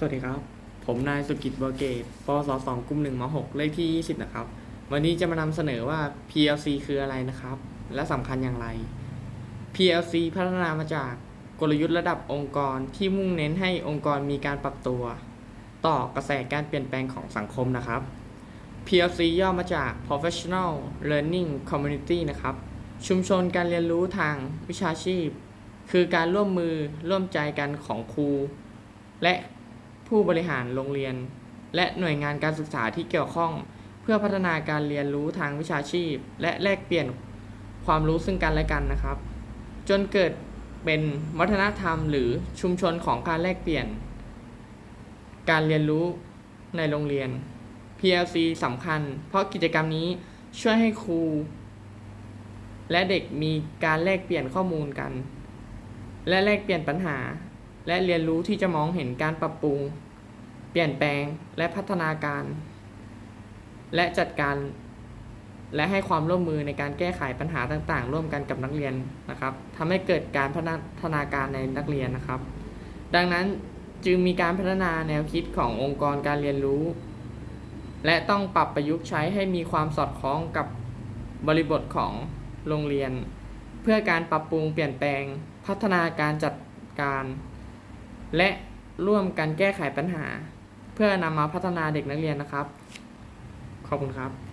สวัสดีครับ ผมนายสุกิจบัวเกตปวสสองกลุ่มหนึ่งมหกเลขที่ 20 นะครับ วันนี้จะมานำเสนอว่า PLC คืออะไรนะครับ และสำคัญอย่างไร PLC พัฒนามาจากกลยุทธ์ระดับองค์กรที่มุ่งเน้นให้องค์กรมีการปรับตัว ต่อกระแสการเปลี่ยนแปลงของสังคมนะครับ PLC ย่อมาจาก Professional Learning Community นะครับ ชุมชนการเรียนรู้ทางวิชาชีพ คือการร่วมมือร่วมใจกันของครู และ ผู้บริหารโรงเรียน และหน่วยงานการศึกษาที่เกี่ยวข้อง เพื่อพัฒนาการเรียนรู้ทางวิชาชีพ และแลกเปลี่ยนความรู้ซึ่งกันและกันนะครับ จนเกิดเป็นวัฒนธรรมหรือชุมชนของการแลกเปลี่ยน การเรียนรู้ในโรงเรียน PLC สำคัญ เพราะกิจกรรมนี้ช่วยให้ครู และเด็กมีการแลกเปลี่ยนข้อมูลกัน และแลกเปลี่ยนปัญหา และเรียนรู้ที่จะมองเห็นการปรับปรุง เปลี่ยนแปลงและพัฒนาการ และจัดการ และให้ความร่วมมือในการแก้ไขปัญหาต่างๆ ร่วมกันกับนักเรียนนะครับทำให้เกิดการพัฒนาการในนักเรียนนะครับ ดังนั้นจึงมีการพัฒนาแนวคิดขององค์กรการเรียนรู้ และต้องปรับประยุกต์ใช้ให้มีความสอดคล้องกับบริบทของโรงเรียน เพื่อการปรับปรุงเปลี่ยนแปลง พัฒนาการจัดการ และร่วมกันแก้ไขปัญหา เพื่อนำมาพัฒนาเด็กนักเรียนนะครับ ขอบคุณครับ